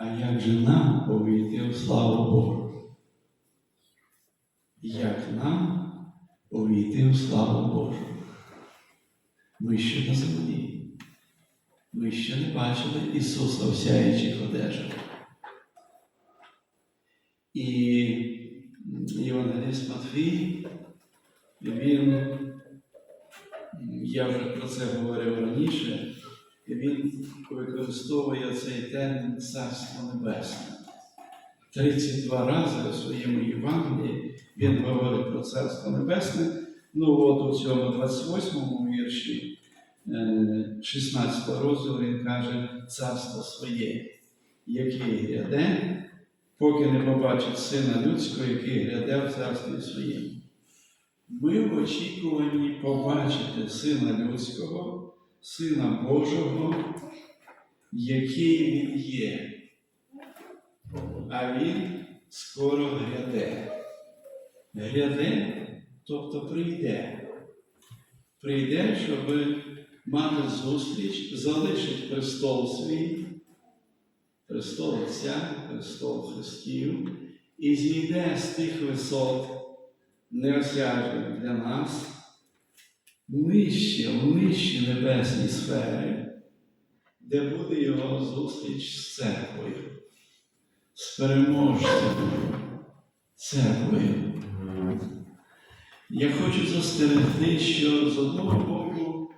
А як же нам увійти у славу Божу? Як нам увійти у славу Божу? Ми ще на землі. Ми ще не бачили Ісуса в сяючих одежах. І Євангеліст Матвій, він, я вже про це говорив раніше, він використовує цей термін Царство Небесне. 32 рази у своєму Євангелії він говорить про Царство Небесне. Ну, от у цьому 28-му вірші е, 16 розділу він каже Царство своє, який гряде, поки не побачить Сина Людського, який гряде в царстві своєму. Ми в очікуванні побачити Сина Людського, Сина Божого, який Він є. А Він скоро гряде. Гряде, тобто прийде. Прийде, щоб мати зустріч, залишить престол свій, престол Отця, престол Христів, і зійде з тих висот, неосяжних для нас, нижче, в нижчі небесні сфери, де буде його зустріч з церквою, з переможцем церквою. Я хочу застерегти, що з одного боку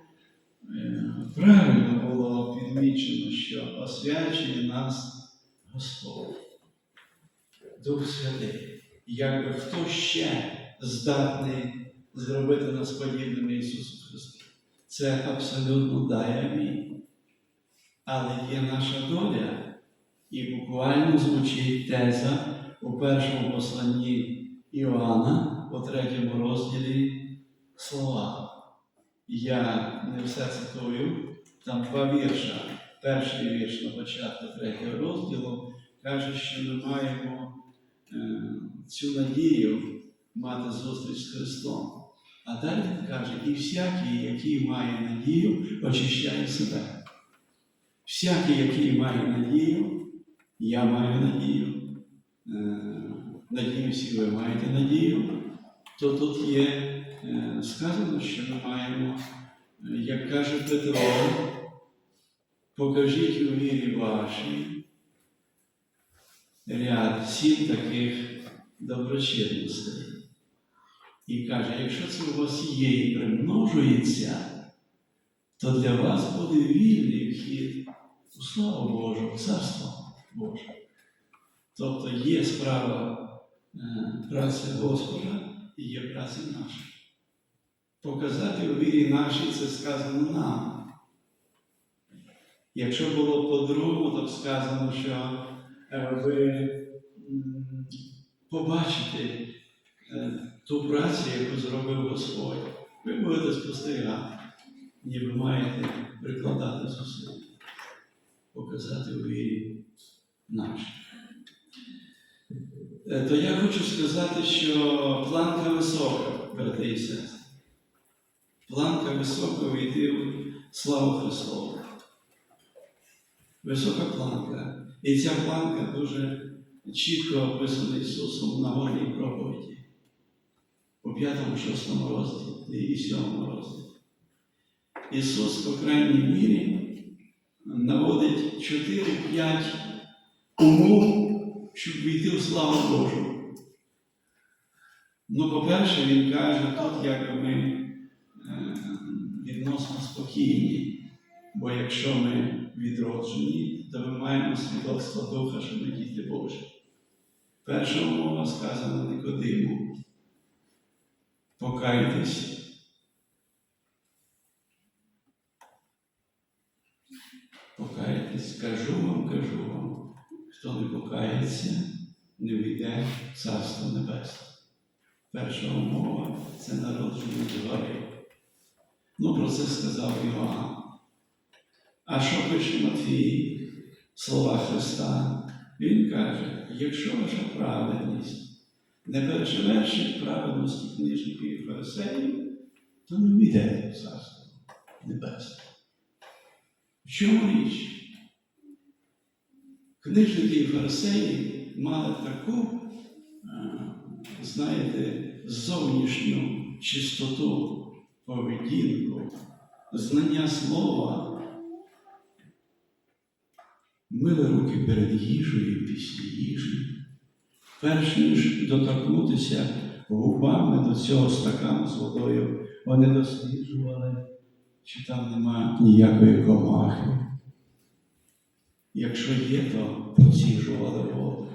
е, правильно було підмічено, що освячує нас Господь, Дух Святий. Якби хто ще здатний зробити нас подібними Ісусу Христу. Це абсолютно дай амінь. Але є наша доля, і буквально звучить теза у першому посланні Іоанна, у третьому розділі слова. Я не все цитую, там два вірша. Перший вірш на початку третього розділу каже, що ми маємо е, цю надію мати зустріч з Христом. А далі він каже, і всякий, який має надію, очищає себе. Всякий, який має надію, я маю надію. Е, Надію, всі ви маєте надію, то тут є е, сказано, що ми маємо, е, як каже Петро, покажіть у вірі вашій ряд сім таких доброчинностей. І каже, якщо це у вас є і примножується, то для вас буде вільний вхід у славу Божу, в Царство Боже. Тобто є справа е, праці Господа і є праця наша. Показати у вірі нашій це сказано нам. Якщо було по-другому, то сказано, що е, ви побачите ту працю, яку зробив Господь. Ви будете спостерігати, ніби маєте прикладати зусилля, показати у вірі нашій. Е, То я хочу сказати, що планка висока, брати і сестри. Планка висока війти у славу Христову. Висока планка. І ця планка дуже чітко описана Ісусом на горній проповіді. У п'ятому, шостому розділі і сьомому розділі. Ісус, по крайній мірі, наводить 4-5 умов щоб війти в славу Божу. Ну, по-перше, він каже, тут якби ми е, відносно спокійні, бо якщо ми відроджені, то ми маємо свідоцтво Духа, що ми діти Божі. Перша умова сказана Никодиму. Покайтесь. Покайтесь, кажу вам, кажу вам. Хто не покається, не війде в Царство Небесне. Перша умова це народження згори. Ну, про це сказав Іоанн. А що пише Матвій, слова Христа? Він каже, якщо ваша праведність не перевершить праведності книжників і фарисеїв, то не війдете в Царство Небесне. В чому річ? Книжники і фарисеї мали таку, е, знаєте, зовнішню чистоту, поведінку, знання слова, мили руки перед їжею, після їжі. Перш ніж доторкнутися губами до цього стакану з водою, вони досліджували, чи там нема ніякої комахи. Якщо є, то поціжували воду.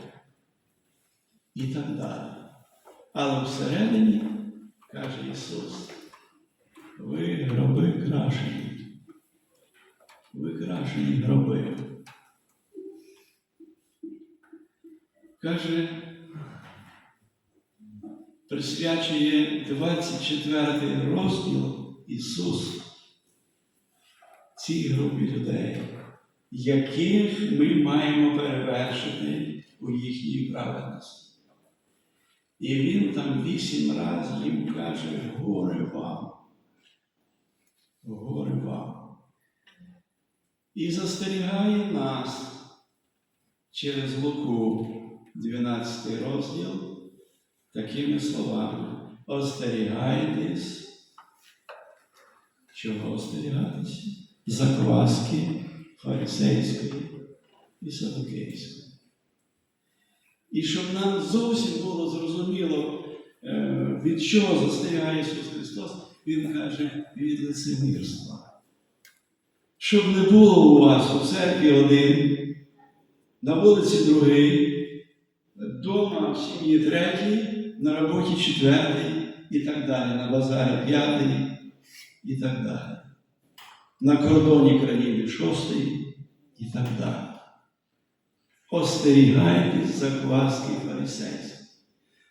І так далі. Але всередині, каже Ісус, ви гроби крашені. Ви крашені гроби. Каже, присвячує 24 розділ Ісус цій групі людей, яких ми маємо перевершити у їхній праведності. І він там вісім разів їм каже, горе вам, горе вам. І застерігає нас через Луку, 12 розділ, такими словами. Остерігайтесь, чого остерігатися? Закваски фарисейської і садокейської. І щоб нам зовсім було зрозуміло, е, від чого застерігає Ісус Христос, Він каже від лицемірства. Щоб не було у вас у церкві один, на вулиці другий, вдома в сім'ї третій, на роботі четвертий і так далі, на базарі п'ятий і так далі. На кордоні країни шостий і так далі. Остерігайтесь закваски фарисейські.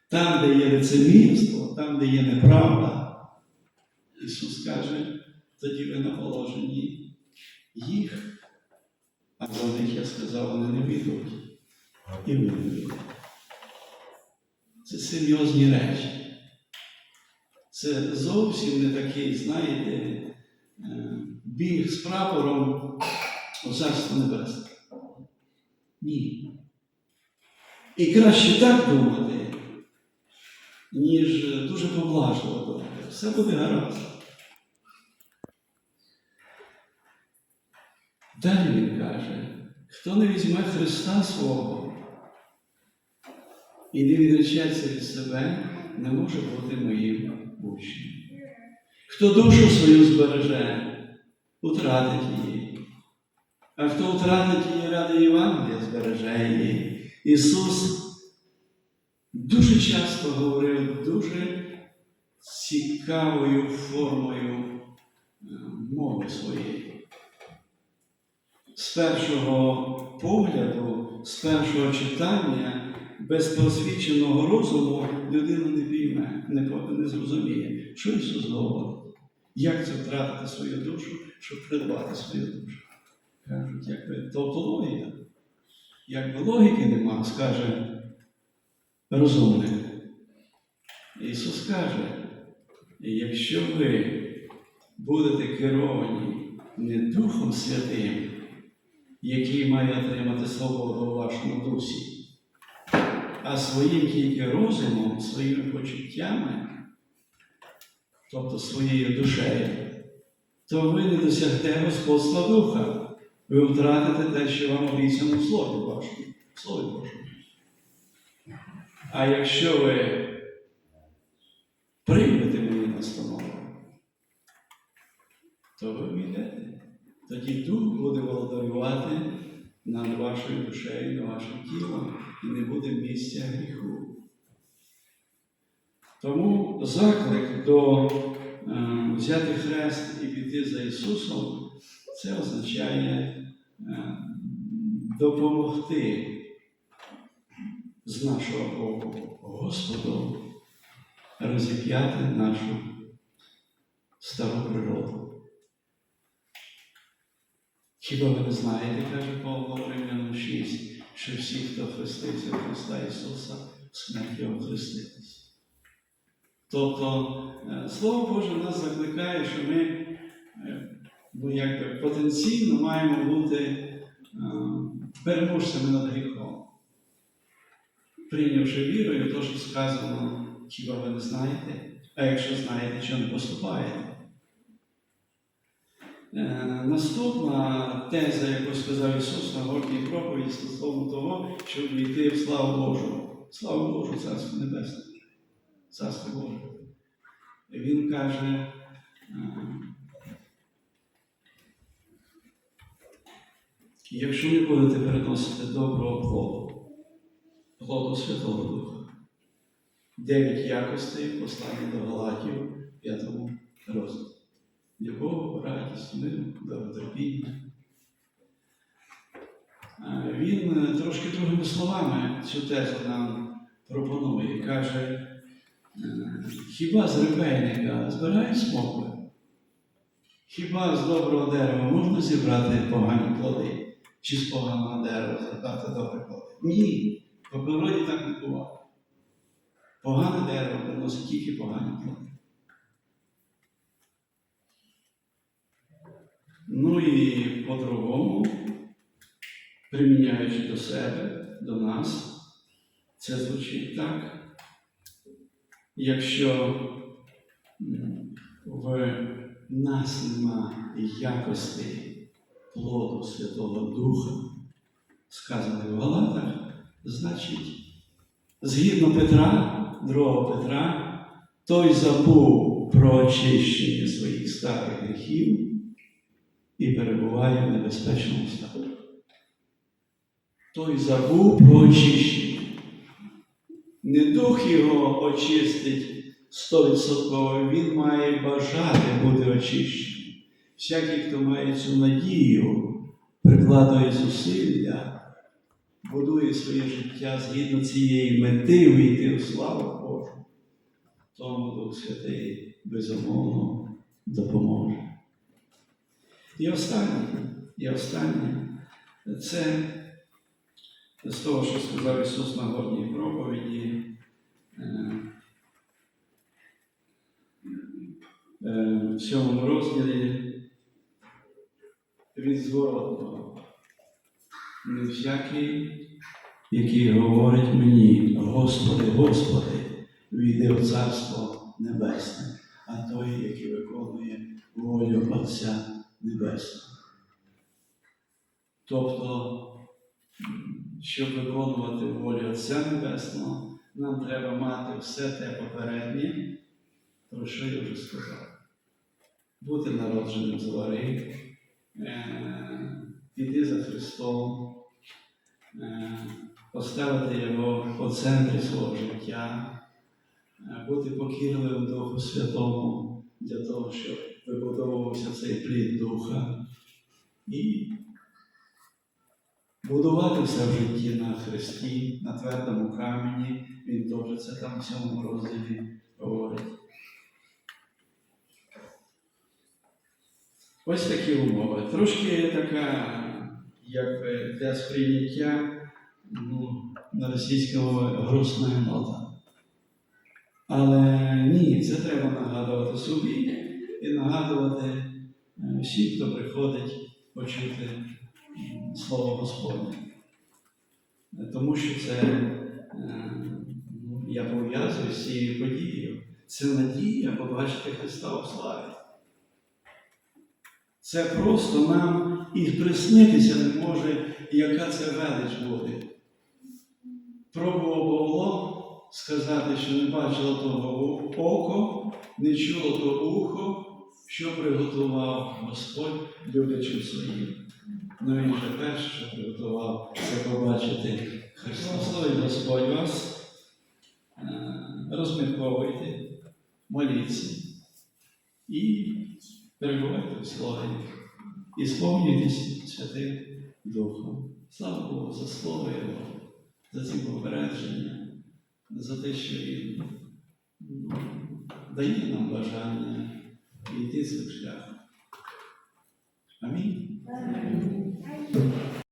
Там, де є лицемірство, там, де є неправда, Ісус каже, тоді ви на положенні їх, а до них я сказав, вони не вийдуть. І ви не вийдете. Це серйозні речі. Це зовсім не такий, знаєте, е, біг з прапором у Царство Небесне. Ні. І краще так думати, ніж дуже поблажливо думати. Все буде гаразд. Далі він каже, хто не візьме Христа свого і не відречеться від себе, не може бути моїм учнем. Хто душу свою збереже, утратить її. А хто втратить її ради Євангелія, збереже її. Ісус дуже часто говорив дуже цікавою формою е, мови своєї. З першого погляду, з першого читання, без просвіченого розуму людина не пійме, не, не зрозуміє, що Ісус говорить. Як це втратити свою душу, щоб придбати свою душу? Кажуть, якби логіка. Якби логіки нема, скаже розумник. Ісус каже, якщо ви будете керовані не Духом Святим, який має отримати свободу у вашому дусі, а своїм тільки розумом, своїми почуттями, тобто своєю душею, то ви не досягнете Господства Духа. Ви втратите те, що вам обіцяно в Слові вашому, в Слові Божому. А якщо ви приймете мені настанову, то ви війдете. Тоді Дух буде володарювати над вашою душею, над вашим тілом, і не буде місця гріху. Тому заклик до е, взяти хрест і піти за Ісусом, це означає е, допомогти з нашого боку Господу розіп'яти нашу стару природу. Хіба ви не знаєте, каже Павло Римлянам 6, що всі, хто хрестився в Христа Ісуса, смерть Його. Тобто, е, Слово Боже нас закликає, що ми е, ну, якби, потенційно маємо бути е, переможцями над гріхом. Прийнявши вірою, то, що сказано, хіба ви не знаєте, а якщо знаєте, що не поступаєте. Е, Наступна теза, яку сказав Ісус на горній проповіді стосовно того, щоб війти в славу Божу. Славу Божу, Царство Небесне, Царство Боже. Він каже, е, якщо не будете переносити доброго плоду, плоду Святого Духа, дев'ять якостей послання до Галатів, п'ятому розділі. Любов, радість, мир, добротерпіння. Е, Він е, трошки другими словами цю тезу нам пропонує. Каже, е, хіба з репейника збирають смокви? Хіба з доброго дерева можна зібрати погані плоди? Чи з поганого дерева зібрати добрі плоди? Ні, по природі так не буває. Погане дерево приносить тільки погані плоди. Ну і по-другому, приміняючи до себе, до нас, це звучить так. Якщо в нас нема якості плоду Святого Духа, сказаних в Галатах, значить, згідно Петра, другого Петра, той забув про очищення своїх старих гріхів і перебуває в небезпечному стані. Той забув про очищення. Не дух його очистить стовідсотково, він має бажати бути очищеним. Всякий, хто має цю надію, прикладує зусилля, будує своє життя згідно цієї мети вийти у славу Божу, тому Дух Святий безумовно допоможе. І останнє, і останнє, це з того, що сказав Ісус на горній проповіді. е, е, В сьомому розділі від зворотного. Не всякий, який говорить мені, Господи, Господи, війде в Царство Небесне, а той, який виконує волю Отця Небесного. Тобто, щоб виконувати волю Отця Небесного, нам треба мати все те попереднє, про що я вже сказав. Бути народженим згори, е, піти за Христом, е, поставити Його по центрі свого життя, е, бути покірливим Духу Святому для того, щоб вибудовувався цей плід Духа і будувати все в житті на Христі, на твердому камені. Він теж це там в цьому розділі говорить. Ось такі умови. Трошки така, якби для сприйняття ну, на російському грустна нота. Але ні, це треба нагадувати собі і нагадувати е, всім, хто приходить почути Слово Господнє. Е, Тому що це е, я пов'язую з цією подією. Це надія побачити Христа у славі. Це просто нам і приснитися не може, яка це велич буде. Пробував Павло сказати, що не бачило того око, не чуло то ухо, що приготував Господь людячим своїм. Ну він же перше, що приготував, це побачити Христос. Господь вас. Е, Розмірковуйте, моліться і перебувайте в слові. І сповнюйтесь Святим Духом. Слава Богу за Слово Його, за ці попередження, за те, що Він дає нам бажання йти цим шляхом. Амінь.